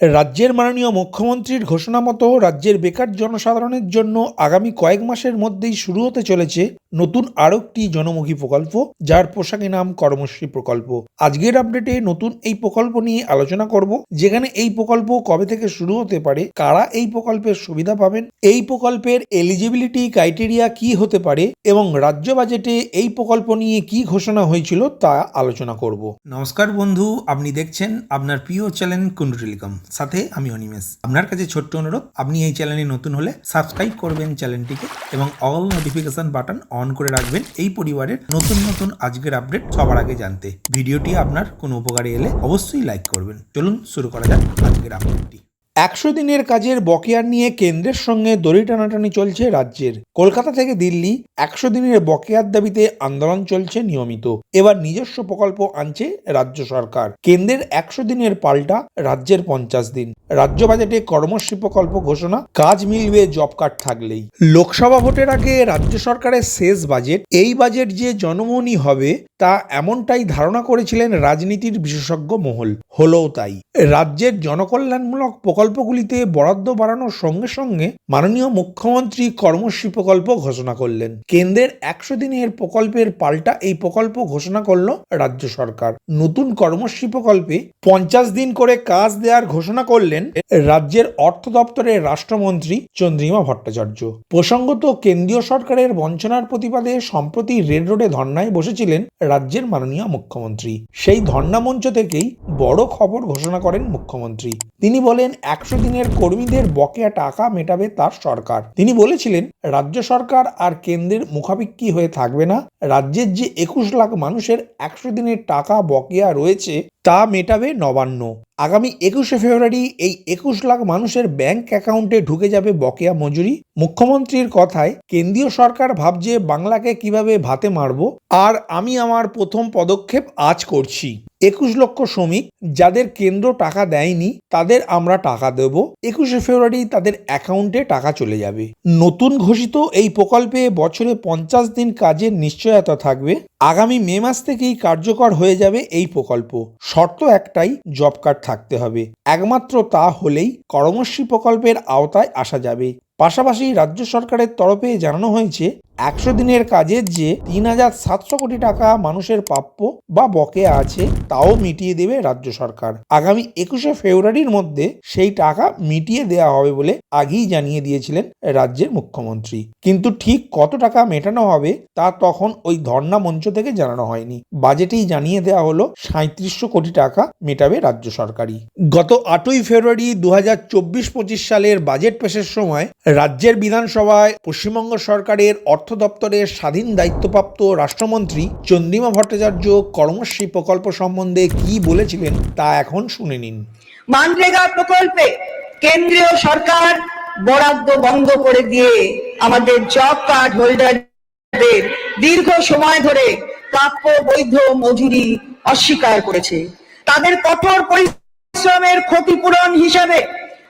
রাজ্যের মাননীয় মুখ্যমন্ত্রীর ঘোষণা মতো রাজ্যের বেকার জনসাধারণের জন্য আগামী কয়েক মাসের মধ্যেই শুরু হতে চলেছে নতুন আরও একটি জনমুখী প্রকল্প, যার পোশাকি নাম কর্মশ্রী প্রকল্প। আজকের আপডেটে নতুন এই প্রকল্প নিয়ে আলোচনা করব, যেখানে এই প্রকল্প কবে থেকে শুরু হতে পারে, কারা এই প্রকল্পের সুবিধা পাবেন, এই প্রকল্পের এলিজিবিলিটি ক্রাইটেরিয়া কি হতে পারে, এবং রাজ্য বাজেটে এই প্রকল্প নিয়ে কি ঘোষণা হয়েছিল তা আলোচনা করব। নমস্কার বন্ধু, আপনি দেখছেন আপনার প্রিয় চ্যানেল কুন্ডু টেলিকম। সাথে আমি অনিমেষ। আপনার কাছে ছোট্ট অনুরোধ, আপনি এই চ্যানেলে নতুন হলে সাবস্ক্রাইব করবেন চ্যানেলটিকে, এবং অল নোটিফিকেশন বাটন অন করে রাখবেন এই পরিবারের নতুন নতুন আজকের আপডেট সবার আগে জানতে। ভিডিওটি আপনার কোনো উপকারে এলে অবশ্যই লাইক করবেন। চলুন শুরু করা যাক আজকের আপডেটটি একশো দিনের কাজের বকেয়ার নিয়ে কেন্দ্রের সঙ্গে দড়ি টানাটানি চলছে রাজ্যের। কলকাতা থেকে দিল্লি, একশো দিনের বকেয়ার দাবিতে আন্দোলন চলছে নিয়মিত। এবার নিজস্ব প্রকল্প আনছে রাজ্য সরকার। কেন্দ্রের একশো দিনের পাল্টা রাজ্যের পঞ্চাশ দিন। রাজ্য বাজেটে কর্মশ্রী প্রকল্প ঘোষণা, কাজ মিলবে জব কার্ড থাকলেই। লোকসভা ভোটের আগে রাজ্য সরকারের শেষ বাজেট, এই বাজেট যে জনমনি হবে, তা এমনটাই ধারণা করেছিলেন রাজনীতির বিশেষজ্ঞ মহল। হলেও তাই। রাজ্যের জনকল্যাণমূলক প্রকল্পগুলিতে বরাদ্দ বাড়ানোর সঙ্গে সঙ্গে মাননীয় মুখ্যমন্ত্রী কর্মশ্রী প্রকল্প ঘোষণা করলেন। কেন্দ্রের একশো দিনের প্রকল্পের পাল্টা এই প্রকল্প ঘোষণা করল রাজ্য সরকার। নতুন কর্মশ্রী প্রকল্পে পঞ্চাশ দিন করে কাজ দেওয়ার ঘোষণা করলেন রাজ্যের অর্থ দপ্তরের রাষ্ট্রমন্ত্রী চন্দ্রিমা ভট্টাচার্য। প্রসঙ্গত কেন্দ্রীয় সরকারের বঞ্চনার প্রতিবাদে সম্প্রতি রেড রোডে ধর্নায় বসেছিলেন রাজ্যের মাননীয় মুখ্যমন্ত্রী। সেই ধর্না মঞ্চ থেকেই বড় খবর ঘোষণা করেন মুখ্যমন্ত্রী। তিনি বলেন, একশো দিনের কর্মীদের বকেয়া টাকা মেটাবে তার সরকার। তিনি বলেছিলেন, রাজ্য সরকার আর কেন্দ্রের মুখাপিক্ষি হয়ে থাকবে না। রাজ্যের যে একুশ লাখ মানুষের একশো দিনের টাকা বকেয়া রয়েছে তা মেটাবে নবান্ন। আগামী একুশে ফেব্রুয়ারি এই একুশ লাখ মানুষের ব্যাংক অ্যাকাউন্টে ঢুকে যাবে বকেয়া মজুরি। মুখ্যমন্ত্রীর কথায় কেন্দ্রীয় সরকার ভাবছে বাংলাকে কীভাবে ভাতে মারব। আর আমি আমার প্রথম পদক্ষেপ আজ করছি। একুশ লক্ষ শ্রমিক যাদের কেন্দ্র টাকা দেয়নি, তাদের আমরা টাকা দেব। একুশে ফেব্রুয়ারি তাদের অ্যাকাউন্টে টাকা চলে যাবে। নতুন ঘোষিত এই প্রকল্পে বছরে পঞ্চাশ দিন কাজের নিশ্চয়তা থাকবে। আগামী মে মাস থেকেই কার্যকর হয়ে যাবে এই প্রকল্প। শর্ত একটাই, জব কার্ড থাকতে হবে। একমাত্র তা হলেই কর্মশ্রী প্রকল্পের আওতায় আসা যাবে। পাশাপাশি রাজ্য সরকারের তরফে জানানো হয়েছে একশো দিনের কাজের যে তিন হাজার সাতশো কোটি টাকা মানুষের প্রাপ্য বা বকেয়া আছে, তাও মিটিয়ে দেবে রাজ্য সরকার। আগামী একুশে ফেব্রুয়ারির মধ্যে সেই টাকা মিটিয়ে দেওয়া হবে বলে আগেই জানিয়ে দিয়েছিলেন রাজ্যের মুখ্যমন্ত্রী। কিন্তু ঠিক কত টাকা মেটানো হবে, তা তখন ওই ধর্ণা মঞ্চ থেকে জানানো হয়নি। বাজেটেই জানিয়ে দেওয়া হলো সাঁত্রিশশো কোটি টাকা মেটাবে রাজ্য সরকারই। গত আটই ফেব্রুয়ারি দু হাজার চব্বিশ পঁচিশ সালের বাজেট পেশের সময় রাজ্যের বিধানসভায় পশ্চিমবঙ্গ সরকারের অর্থ দপ্তরের স্বাধীন দায়িত্বপ্রাপ্ত রাষ্ট্রমন্ত্রী চন্দ্রিমা ভট্টাচার্য কর্মশ্রী প্রকল্প সম্বন্ধে কি বলেছিলেন তা এখন শুনে নিন। মানরেগা প্রকল্পে কেন্দ্রীয় সরকার বরাদ্দ বন্ধ করে দিয়ে আমাদের জব কার্ড হোল্ডারদের দীর্ঘ সময় ধরে প্রাপ্য বৈধ মজুরি অস্বীকার করেছে। তাদের কঠোর পরিশ্রমের ক্ষতিপূরণ হিসাবে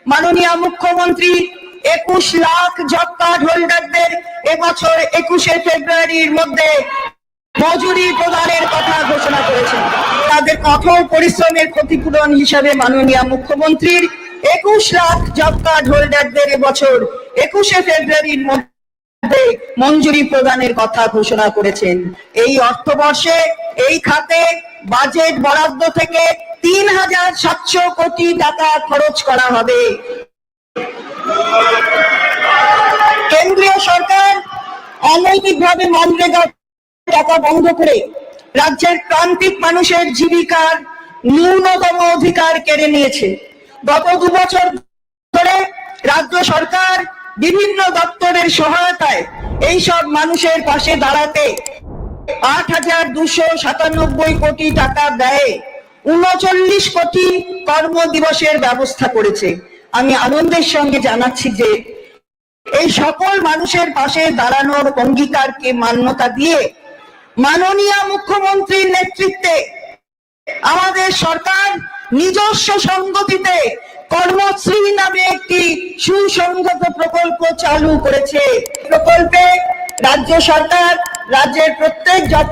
মাননীয় মুখ্যমন্ত্রী একুশ লাখ জব কার্ড হোল্ডারদের এবছর একুশে ফেব্রুয়ারির মধ্যে মজুরি প্রদানের কথা ঘোষণা করেছেন। তাদের কঠোর পরিশ্রমের ক্ষতিপূরণ হিসাবে মাননীয় মুখ্যমন্ত্রীর একুশ লাখ জব কার্ড হোল্ডারদের এবছর একুশে ফেব্রুয়ারির মধ্যে মঞ্জুরি প্রদানের কথা ঘোষণা করেছেন। এই অর্থবর্ষে এই খাতে বাজেট বরাদ্দ থেকে তিন হাজার সাতশো কোটি টাকা খরচ করা হবে। কেন্দ্রীয় সরকার অনৈতিকভাবে মনরেগা টাকা বন্ধ করে রাজ্যের প্রান্তিক মানুষের জীবিকার ন্যূনতম অধিকার কেড়ে নিয়েছে। গত দু বছর ধরে রাজ্য সরকার বিভিন্ন দপ্তরের সহায়তায় এইসব মানুষের পাশে দাঁড়াতে আট হাজার দুশো সাতানব্বই কোটি টাকা ব্যয়ে উনচল্লিশ কোটি কর্মদিবসের ব্যবস্থা করেছে। আমি আনন্দের সঙ্গে জানাচ্ছি যে এই সকল মানুষের পাশে দাঁড়ানোর অঙ্গীকারকে মান্যতা দিয়ে মাননীয় মুখ্যমন্ত্রীর নেতৃত্বে আমাদের সরকার নিজস্ব সংগতিতে কর্মশ্রী নামে একটি সুসংগত প্রকল্প চালু করেছে। প্রকল্পে রাজ্য সরকার রাজ্যের প্রত্যেক জব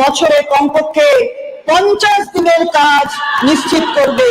বছরে কমপক্ষে পঞ্চাশ দিনের কাজ নিশ্চিত করবে।